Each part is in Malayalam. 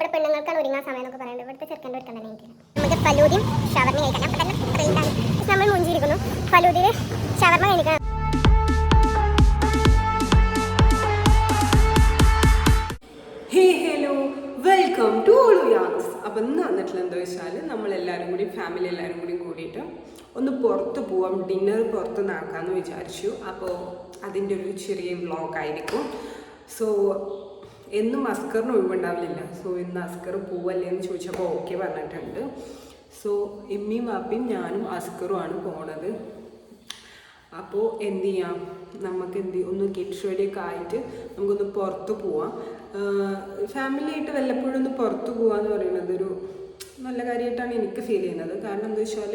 ഇവിടെ പെണ്ണുങ്ങൾക്കാണ് ഒരുങ്ങാൻ സമയം എന്നൊക്കെ പറയുന്നത്. ഇവിടുത്തെ ചെറുക്കന്റെ ഒരുക്കാൻ തന്നെ എനിക്ക്. നമുക്ക് പലൂതിയും ഷവർമ കഴിക്കാം. അപ്പം തന്നെ നമ്മൾ മുഞ്ചിരിക്കുന്നു. പലൂതിയിൽ ഷവർമ കഴിക്കണം ഹേ ഹലോ. വെൽക്കം ടു അപ്പം ഇന്ന് വന്നിട്ടുള്ള എന്താ വെച്ചാൽ നമ്മളെല്ലാവരും കൂടി ഫാമിലി എല്ലാവരും കൂടി കൂടിയിട്ട് ഒന്ന് പുറത്ത് പോവാം. ഡിന്നർ പുറത്ത് നടക്കാമെന്ന് വിചാരിച്ചു. അപ്പോൾ അതിന്റെ ഒരു ചെറിയ വ്ളോഗായിരിക്കും സോ എന്നും അസ്കറിന് ഒഴിവുണ്ടാവില്ല സോ ഇന്ന് അസ്കർ പോവല്ലേ എന്ന് ചോദിച്ചപ്പോൾ ഓക്കെ പറഞ്ഞിട്ടുണ്ട്. സോ എമ്മിയും വാപ്പിയും ഞാനും അസ്കറുമാണ് പോണത്. അപ്പോൾ എന്ത് ചെയ്യാം? നമുക്ക് എന്ത്? ഒന്ന് ഗെറ്റ് റെഡിയൊക്കെ ആയിട്ട് നമുക്കൊന്ന് പുറത്ത് പോവാം. ഫാമിലി ആയിട്ട് വല്ലപ്പോഴും ഒന്ന് പുറത്ത് പോവാന്ന് പറയുന്നത് ഒരു നല്ല കാര്യമായിട്ടാണ് എനിക്ക് ഫീൽ ചെയ്യുന്നത്. കാരണം എന്താ വെച്ചാൽ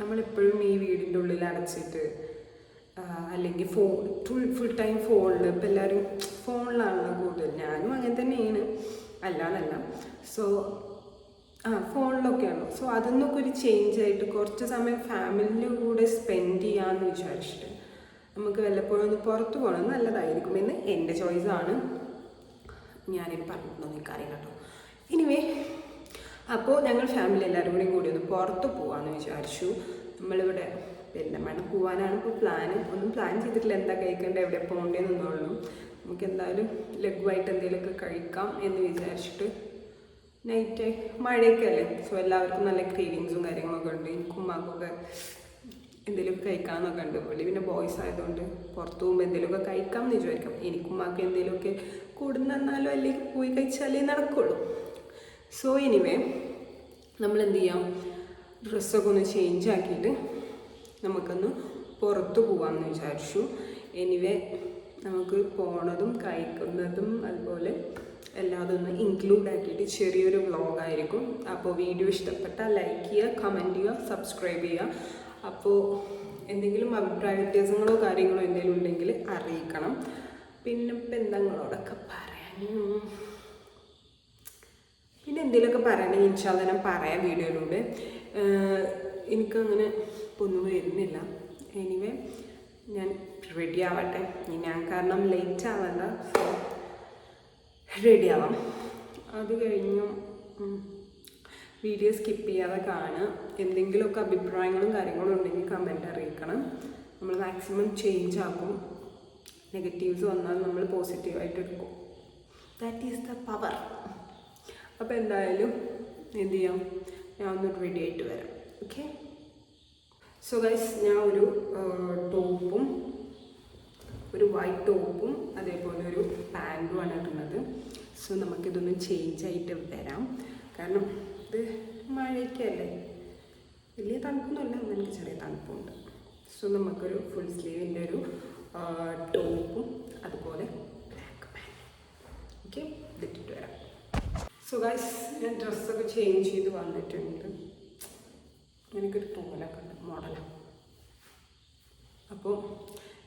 നമ്മളെപ്പോഴും ഈ വീടിന്റെ ഉള്ളിൽ അടച്ചിട്ട് അല്ലെങ്കിൽ ഫോൺ ഫുൾ ഫുൾ ടൈം ഫോണിൽ ഇപ്പം എല്ലാവരും ഫോണിലാണല്ലോ കൂടുതൽ. ഞാനും അങ്ങനെ തന്നെയാണ്. അല്ലാന്നല്ല. സോ ആ ഫോണിലൊക്കെയാണ് സോ അതൊന്നൊക്കെ ഒരു ചേഞ്ച് ആയിട്ട് കുറച്ച് സമയം ഫാമിലിന്റെ കൂടെ സ്പെൻഡ് ചെയ്യാമെന്ന് വിചാരിച്ചിട്ട് നമുക്ക് വല്ലപ്പോഴും ഒന്ന് പുറത്ത് പോകണം നല്ലതായിരിക്കും. എന്ന് എന്റെ ചോയ്സാണ് ഞാനിത് പറഞ്ഞിട്ടുണ്ടോ എനിക്കറിയില്ല കേട്ടോ. എനിവേ അപ്പോൾ ഞങ്ങൾ ഫാമിലി എല്ലാവരും കൂടി കൂടി ഒന്ന് പുറത്ത് പോകാമെന്ന് വിചാരിച്ചു. നമ്മളിവിടെ പെരുന്തമണ്ണ പോകാനാണ് ഇപ്പോൾ പ്ലാൻ ഒന്നും പ്ലാൻ ചെയ്തിട്ടില്ല. എന്താ കഴിക്കേണ്ടത്? എവിടെ പോകേണ്ടതെന്നുള്ളൂ നമുക്ക് എന്തായാലും ലഘുവായിട്ട് എന്തെങ്കിലുമൊക്കെ കഴിക്കാം എന്ന് വിചാരിച്ചിട്ട് നൈറ്റ് മഴയൊക്കെ അല്ലേ? സോ എല്ലാവർക്കും നല്ല ക്രീവിങ്സും കാര്യങ്ങളൊക്കെ ഉണ്ട്. എനിക്കും ഉമ്മാക്കൊക്കെ എന്തെങ്കിലുമൊക്കെ കഴിക്കാമെന്നൊക്കെ ഉണ്ട്. പുള്ളി പിന്നെ ബോയ്സ് ആയതുകൊണ്ട് പുറത്തു പോകുമ്പോൾ എന്തെങ്കിലുമൊക്കെ കഴിക്കാം എന്ന് വിചാരിക്കും. എനിക്കും ഉമ്മാക്ക് എന്തെങ്കിലുമൊക്കെ കൂടുന്ന എന്നാലും അല്ലെങ്കിൽ പോയി കഴിച്ചാലേ നടക്കുള്ളൂ. സോ എനിവേ നമ്മൾ എന്ത് ചെയ്യാം ഡ്രസ്സൊക്കെ ഒന്ന് ചേഞ്ച് ആക്കിയിട്ട് നമുക്കൊന്ന് പുറത്ത് പോകാമെന്ന് വിചാരിച്ചു. എനിവേ നമുക്ക് പോണതും കഴിക്കുന്നതും അതുപോലെ എല്ലാതും ഒന്ന് ഇൻക്ലൂഡ് ആക്കിയിട്ട് ചെറിയൊരു വ്ളോഗായിരിക്കും അപ്പോൾ വീഡിയോ ഇഷ്ടപ്പെട്ടാൽ ലൈക്ക് ചെയ്യുക കമന്റ് ചെയ്യുക സബ്സ്ക്രൈബ് ചെയ്യുക. അപ്പോൾ എന്തെങ്കിലും അഭിപ്രായ വ്യത്യാസങ്ങളോ കാര്യങ്ങളോ എന്തെങ്കിലും ഉണ്ടെങ്കിൽ അറിയിക്കണം. പിന്നെ ഇപ്പം എന്തെങ്കിലോടൊക്കെ പറയാനും. പിന്നെ എന്തെങ്കിലുമൊക്കെ പറയണമെങ്കിൽ ഇൻഷാല്ല ഞാൻ പറയാം വീഡിയോയിലൂടെ. എനിക്കങ്ങനെ ഇപ്പൊ ഒന്നും വരുന്നില്ല. എനിവേ ഞാൻ റെഡി ആവട്ടെ. ഞാൻ കാരണം ലേറ്റ് ആവണ്ട. സോ റെഡി ആവാം. അത് കഴിഞ്ഞു വീഡിയോ സ്കിപ്പ് ചെയ്യാതെ കാണുക. എന്തെങ്കിലുമൊക്കെ അഭിപ്രായങ്ങളും കാര്യങ്ങളും ഉണ്ടെങ്കിൽ കമന്റ് അറിയിക്കണം. നമ്മൾ മാക്സിമം ചേഞ്ച് ആക്കും. നെഗറ്റീവ്സ് വന്നാൽ നമ്മൾ പോസിറ്റീവായിട്ട് എടുക്കും. ദാറ്റ് ഈസ് ദ പവർ അപ്പോൾ എന്തായാലും എന്ത് ചെയ്യാം? ഞാൻ ഒന്ന് റെഡി ആയിട്ട് വരാം. ഓക്കെ സോ ഗൈസ് ഞാൻ ഒരു ടോപ്പും ഒരു വൈറ്റ് ടോപ്പും അതേപോലെ ഒരു പാന്റുമാണ് ഇടുന്നത് സോ നമുക്കിതൊന്ന് ചേഞ്ച് ആയിട്ട് വരാം. കാരണം ഇത് മഴയ്ക്കല്ലേ വലിയ തണുപ്പൊന്നുമില്ല എനിക്ക് ചെറിയ തണുപ്പുണ്ട്. സോ നമുക്കൊരു ഫുൾ സ്ലീവിന്റെ ഒരു ടോപ്പും അതുപോലെ ബ്ലാക്ക് പാന്റും ഓക്കെ ഇതിട്ടിട്ട് വരാം. സോ ഗൈസ് ഞാൻ ഡ്രസ്സൊക്കെ ചേഞ്ച് ചെയ്ത് വന്നിട്ടുണ്ട്. എനിക്കൊരു തോലൊക്കെ മോഡലാണ് അപ്പോൾ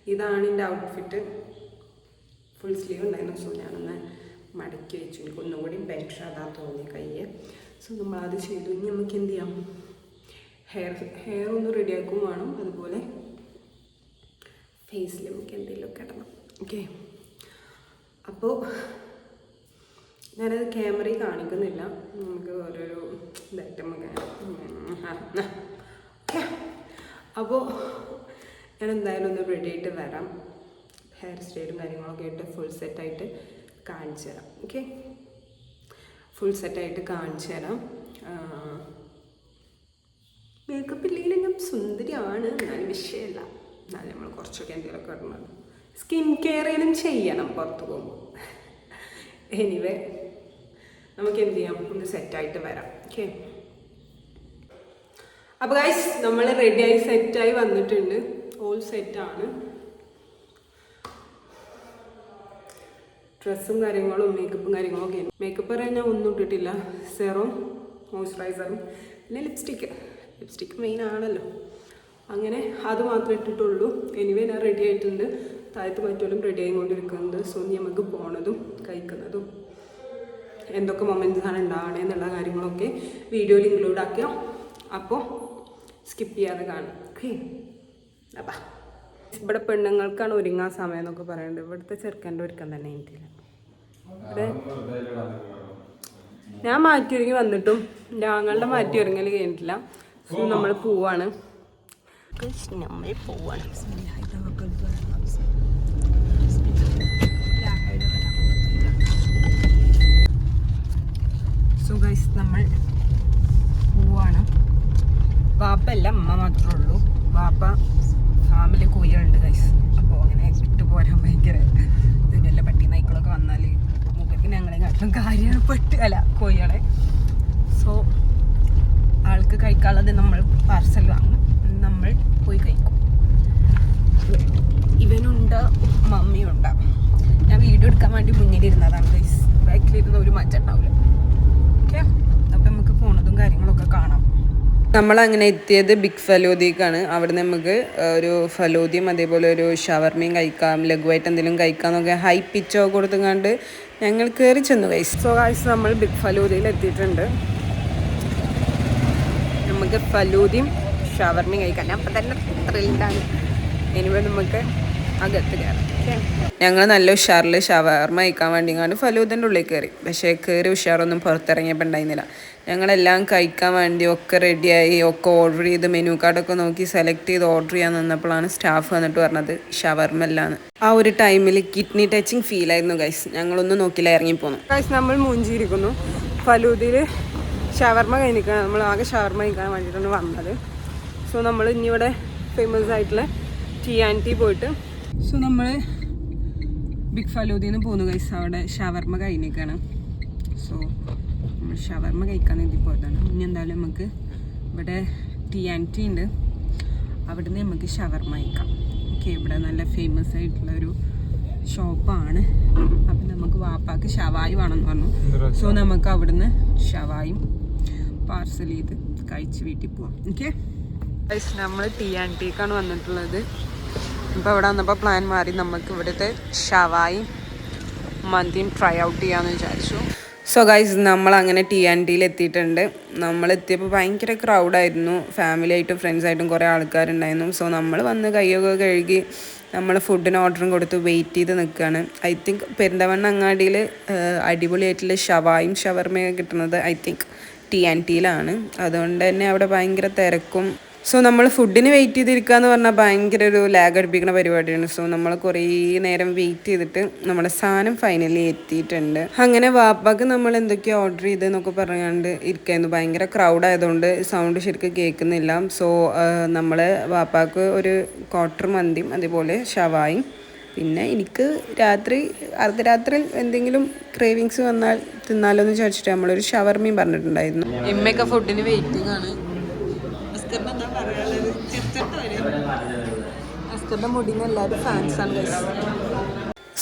ഇതാണ് എന്റെ ഔട്ട്ഫിറ്റ് ഫുൾ സ്ലീവ് ഉണ്ടായിരുന്നു സോ ഞാനൊന്ന് മടക്കി വെച്ചു എനിക്ക് ഒന്നുകൂടി ബെറ്റർ അതാ തോന്നി കയ്യെ സോ നമ്മളത് ചെയ്തു ഇനി നമുക്ക് എന്ത് ചെയ്യാം ഹെയർ ഹെയർ ഒന്ന് റെഡിയാക്കും വേണം അതുപോലെ ഫേസിൽ നമുക്ക് എന്തെങ്കിലുമൊക്കെ ഇടണം ഓക്കെ അപ്പോൾ ഞാനത് ക്യാമറയിൽ കാണിക്കുന്നില്ല നമുക്ക് ഓരോരോ ഇതായിട്ട് നമുക്ക് അപ്പോൾ ഞാൻ എന്തായാലും ഒന്ന് റെഡി ആയിട്ട് വരാം. ഹെയർ സ്റ്റൈലും കാര്യങ്ങളൊക്കെ ആയിട്ട് ഫുൾ സെറ്റായിട്ട് കാണിച്ചു തരാം. ഓക്കെ ഫുൾ സെറ്റായിട്ട് കാണിച്ചു തരാം. മേക്കപ്പ് ഇല്ലെങ്കിലും സുന്ദരിയാണ്. എന്നാലും വിഷയമല്ല എന്നാലും നമ്മൾ കുറച്ചൊക്കെ എന്തെങ്കിലുമൊക്കെ ഇടണം. സ്കിൻ കെയറേലും ചെയ്യണം പുറത്ത് പോകുമ്പോൾ എനിവേ നമുക്ക് എന്ത് ചെയ്യാം? ഒന്ന് സെറ്റായിട്ട് വരാം. ഓക്കെ അപ്പോൾ ഗൈസ് നമ്മൾ റെഡിയായി സെറ്റായി വന്നിട്ടുണ്ട്. ഓൾ സെറ്റാണ് ഡ്രസ്സും കാര്യങ്ങളും മേക്കപ്പും കാര്യങ്ങളും ഒക്കെ. മേക്കപ്പ് പറയാൻ ഞാൻ ഒന്നും ഇട്ടിട്ടില്ല. സെറും മോയ്സ്ചറൈസറും പിന്നെ ലിപ്സ്റ്റിക്ക് ലിപ്സ്റ്റിക്ക് മെയിൻ ആണല്ലോ. അങ്ങനെ അത് മാത്രമേ ഇട്ടിട്ടുള്ളൂ. എനിവേ ഞാൻ റെഡി ആയിട്ടുണ്ട്. താഴത്ത് മറ്റോലും റെഡി ആയിക്കൊണ്ടിരിക്കുന്നത് സോ നമുക്ക് പോണതും കഴിക്കുന്നതും എന്തൊക്കെ മൊമെന്റ്സ് ആണ് ഉണ്ടാവണേ എന്നുള്ള കാര്യങ്ങളൊക്കെ വീഡിയോയിൽ ഇൻക്ലൂഡ് ആക്കിയോ. അപ്പോൾ സ്കിപ്പ് ചെയ്യാതെ കാണും. ഓക്കെ അപ്പം. ഇവിടെ പെണ്ണുങ്ങൾക്കാണ് ഒരുങ്ങാൻ സമയം എന്നൊക്കെ പറയുന്നത് ഇവിടുത്തെ ചെറുക്കന്റെ ഒരുക്കം തന്നെ എനിക്കില്ല. ഞാൻ മാറ്റി ഒരുങ്ങി വന്നിട്ടും ഞങ്ങളുടെ മാറ്റി ഒരുങ്ങൽ കഴിഞ്ഞിട്ടില്ല നമ്മൾ പോവാണ്. നമ്മൾ പോവാണ്. സോ ഗൈസ് നമ്മൾ വാപ്പല്ല അമ്മ മാത്രമേ ഉള്ളൂ. വാപ്പ ഫാമിലി കുയ്യുണ്ട് ഗൈസ് അപ്പോൾ അങ്ങനെ വിട്ടു പോരാൻ ഭയങ്കര ഇത് വല്ല പട്ടി നായ്ക്കളൊക്കെ വന്നാൽ മുഖത്ത് ഞങ്ങളെ കാട്ടും കാര്യമാണ് പെട്ട് അല്ല കോഴികളെ. സോ ആൾക്ക് കഴിക്കാനുള്ളത് നമ്മൾ പാർസൽ വാങ്ങും. നമ്മൾ പോയി കഴിക്കും. ഇവനുണ്ട് മമ്മിയുണ്ട്. ഞാൻ വീഡിയോ എടുക്കാൻ വേണ്ടി മുന്നിലിരുന്നതാണ് ഗൈസ് ബാക്കിലിരുന്ന ഒരു മാറ്റം ഉണ്ടാവില്ല ഓക്കെ അപ്പം നമുക്ക് പോണതും കാര്യങ്ങളൊക്കെ കാണാം. നമ്മൾ അങ്ങനെ എത്തിയത് ബിഗ് ഫലോദിക്കാണ്. അവിടെ നമുക്ക് ഒരു ഫലോദിയും അതേപോലെ ഒരു ഷവർമയും കഴിക്കാം ലഘുവായിട്ട് എന്തെങ്കിലും കഴിക്കാം കഴിക്കാമെന്നൊക്കെ ഹൈ പിച്ചോ കൊടുത്തുകൊണ്ട് ഞങ്ങൾ കയറി ചെന്നു ഗൈസ് സോ കാഴ്ച നമ്മൾ ബിഗ് ഫലോദിയിൽ എത്തിയിട്ടുണ്ട്. നമുക്ക് ഫലൂദിയും ഷവർമയും കഴിക്കാം. അപ്പം തന്നെ ത്രില്ലാണ് ഇനിമേ നമുക്ക് അകത്ത് കയറാം. ഞങ്ങൾ നല്ല ഉഷാറിൽ ഷവർമ കഴിക്കാൻ വേണ്ടി കണ്ട് ഫലൂദിന്റെ ഉള്ളിൽ കയറി. പക്ഷേ കയറി ഉഷാറൊന്നും പുറത്തിറങ്ങിയപ്പോൾ ഉണ്ടായിരുന്നില്ല. ഞങ്ങളെല്ലാം കഴിക്കാൻ വേണ്ടി ഒക്കെ റെഡിയായി ഒക്കെ ഓർഡർ ചെയ്ത് മെനു കാർഡൊക്കെ നോക്കി സെലക്ട് ചെയ്ത് ഓർഡർ ചെയ്യാൻ നിന്നപ്പോഴാണ് സ്റ്റാഫ് വന്നിട്ട് പറഞ്ഞത് ഷവർമ എല്ലാന്ന് ആ ഒരു ടൈമിൽ കിഡ്നി ടച്ചിങ് ഫീൽ ആയിരുന്നു ഗൈസ് ഞങ്ങളൊന്നും നോക്കില്ല ഇറങ്ങിപ്പോന്നു. ഗൈസ് നമ്മൾ മൂഞ്ചിയിരിക്കുന്നു. ഫലൂദിൽ ഷവർമ കഴിക്കാൻ നമ്മൾ ആകെ ഷവർമ കഴിക്കാൻ വേണ്ടിയിട്ടാണ് വന്നത്. സോ നമ്മൾ ഇനി ഇവിടെ ഫേമസ് ആയിട്ടുള്ള ടി ആൻഡ് ടി പോയിട്ട് സോ നമ്മൾ ബിഗ് ഫലൂദിൽ നിന്ന് പോന്നു ഗൈസ് അവിടെ ഷവർമ കഴിഞ്ഞേക്കാണ് സോ നമ്മൾ ഷവർമ കഴിക്കാൻ എത്തി പോയതാണ്. ഇനി എന്തായാലും നമുക്ക് ഇവിടെ ടി ആൻഡ് ടി ഉണ്ട്. അവിടെ നിന്ന് നമുക്ക് ഷവർമ കഴിക്കാം. ഓക്കെ ഇവിടെ നല്ല ഫേമസ് ആയിട്ടുള്ള ഒരു ഷോപ്പാണ് അപ്പം നമുക്ക് വാപ്പാക്ക് ഷവായി വേണമെന്ന് പറഞ്ഞു. സോ നമുക്ക് അവിടുന്ന് ഷവായും പാർസൽ ചെയ്ത് കഴിച്ച് വീട്ടിൽ പോവാം. ഓക്കെ നമ്മൾ ടി ആൻഡ് ടിക്കാണ് വന്നിട്ടുള്ളത്. ഇപ്പോൾ ഇവിടെ വന്നപ്പോൾ പ്ലാൻ മാറി. നമുക്ക് ഇവിടുത്തെ ഷവായി മന്തിയും ട്രൈ ഔട്ട് ചെയ്യാമെന്ന് വിചാരിച്ചു. സോ ഗൈസ് നമ്മൾ അങ്ങനെ ടി ആൻഡ് ടിയിൽ എത്തിയിട്ടുണ്ട്. നമ്മൾ എത്തിയപ്പോൾ ഭയങ്കര ക്രൗഡായിരുന്നു ഫാമിലി ആയിട്ടും ഫ്രണ്ട്സ് ആയിട്ടും കുറേ ആൾക്കാരുണ്ടായിരുന്നു. സോ നമ്മൾ വന്ന് കൈയൊക്കെ കഴുകി നമ്മൾ ഫുഡിന് ഓർഡറും കൊടുത്ത് വെയിറ്റ് ചെയ്ത് നിൽക്കുകയാണ് ഐ തിങ്ക് പെരിന്തവണ്ണ അങ്ങാടിയിൽ അടിപൊളിയായിട്ടുള്ള ഷവായും ഷവർമയൊക്കെ കിട്ടുന്നത് ഐ തിങ്ക് ടി ആൻഡ് ടിയിലാണ് അതുകൊണ്ട് തന്നെ അവിടെ ഭയങ്കര തിരക്കും സോ നമ്മൾ ഫുഡിന് വെയിറ്റ് ചെയ്തിരിക്കുക എന്ന് പറഞ്ഞാൽ ഭയങ്കര ഒരു ലാഗ് അടുപ്പിക്കുന്ന പരിപാടിയാണ്. സോ നമ്മൾ കുറേ നേരം വെയിറ്റ് ചെയ്തിട്ട് നമ്മുടെ സാധനം ഫൈനലി എത്തിയിട്ടുണ്ട്. അങ്ങനെ വാപ്പാക്ക് നമ്മൾ എന്തൊക്കെയോ ഓർഡർ ചെയ്തെന്നൊക്കെ പറഞ്ഞുകൊണ്ട് ഇരിക്കായിരുന്നു. ഭയങ്കര ക്രൗഡ് ആയതുകൊണ്ട് സൗണ്ട് ശരിക്കും കേൾക്കുന്നില്ല. സോ നമ്മൾ വാപ്പാക്ക് ഒരു ക്വാർട്ടർ മന്തിയും അതേപോലെ ഷവായും പിന്നെ എനിക്ക് രാത്രി അർദ്ധരാത്രി എന്തെങ്കിലും ക്രേവിങ്സ് വന്നാൽ തിന്നാലോ എന്ന് ചോദിച്ചിട്ട് നമ്മളൊരു ഷവർമയും പറഞ്ഞിട്ടുണ്ടായിരുന്നു. ഇമ്മയൊക്കെ ഫുഡിന് വെയിറ്റിംഗ് ആണ്.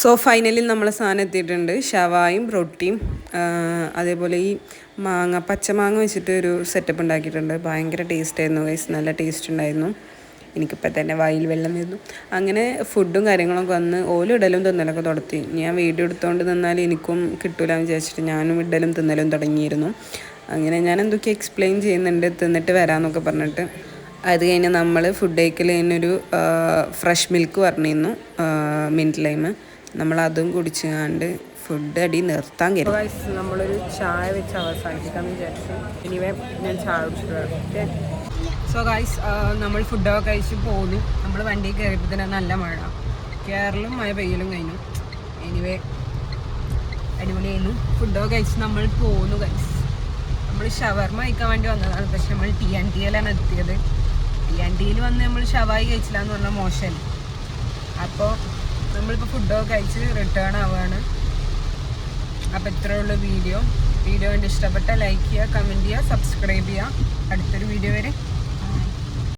സോ ഫൈനലി നമ്മൾ സാധനം എത്തിയിട്ടുണ്ട്. ഷവായും റൊട്ടിയും അതേപോലെ ഈ മാങ്ങ പച്ചമാങ്ങ വെച്ചിട്ട് ഒരു സെറ്റപ്പ് ഉണ്ടാക്കിയിട്ടുണ്ട്. ഭയങ്കര ടേസ്റ്റ് ആയിരുന്നു ഗൈസ് നല്ല ടേസ്റ്റ് ഉണ്ടായിരുന്നു. എനിക്കിപ്പോൾ തന്നെ വായിൽ വെള്ളം വരുന്നു. അങ്ങനെ ഫുഡും കാര്യങ്ങളൊക്കെ വന്ന് ഓലും ഇടലും തിന്നലൊക്കെ തുടത്തി ഞാൻ വീഡിയോ എടുത്തുകൊണ്ട് നിന്നാൽ എനിക്കും കിട്ടൂല എന്ന് വിചാരിച്ചിട്ട് ഞാനും ഇടലും തിന്നലും തുടങ്ങിയിരുന്നു. അങ്ങനെ ഞാൻ എന്തൊക്കെ എക്സ്പ്ലെയിൻ ചെയ്യുന്നുണ്ട് തിന്നിട്ട് വരാമെന്നൊക്കെ പറഞ്ഞിട്ട് അത് കഴിഞ്ഞ് നമ്മൾ ഫുഡ് കഴിക്കൽ കഴിഞ്ഞൊരു ഫ്രഷ് മിൽക്ക് പറഞ്ഞിരുന്നു മിന്റ് ലൈമ് നമ്മൾ അതും കുടിച്ചുകൊണ്ട് ഫുഡ് അടി നിർത്താൻ കഴിയും നമ്മളൊരു ചായ വെച്ച് അവസാനിപ്പിക്കാമെന്ന് വിചാരിച്ചു. ഇനിവേ ഞാൻ ചായ കുടിച്ചിട്ട് സോ ഗൈസ് നമ്മൾ ഫുഡൊക്കെ കഴിച്ച് പോന്നു. നമ്മൾ വണ്ടി കയറിയപ്പോൾ തന്നെ നല്ല മഴ. കേരളം മഴ പെയ്യലും കഴിഞ്ഞു. എനിവേ അടിപൊളിയായിരുന്നു. ഫുഡൊക്കെ കഴിച്ച് നമ്മൾ പോന്നു ഗൈസ് നമ്മൾ ഷവർമ കഴിക്കാൻ വേണ്ടി വന്നതാണ്. പക്ഷെ നമ്മൾ ടി ആൻ ടിയിലാണ് എത്തിയത്. ടി ആൻ ടിയിൽ വന്ന് നമ്മൾ ഷവായി കഴിച്ചില്ല എന്ന് പറഞ്ഞാൽ മോശം അപ്പോൾ നമ്മളിപ്പോൾ ഫുഡൊക്കെ കഴിച്ച് റിട്ടേൺ ആവുകയാണ്. അപ്പോൾ ഇത്രയേ ഉള്ളൂ വീഡിയോ വീഡിയോ കണ്ട് ഇഷ്ടപ്പെട്ട ലൈക്ക് ചെയ്യുക കമന്റ് ചെയ്യുക സബ്സ്ക്രൈബ് ചെയ്യുക. അടുത്തൊരു വീഡിയോ വരെ.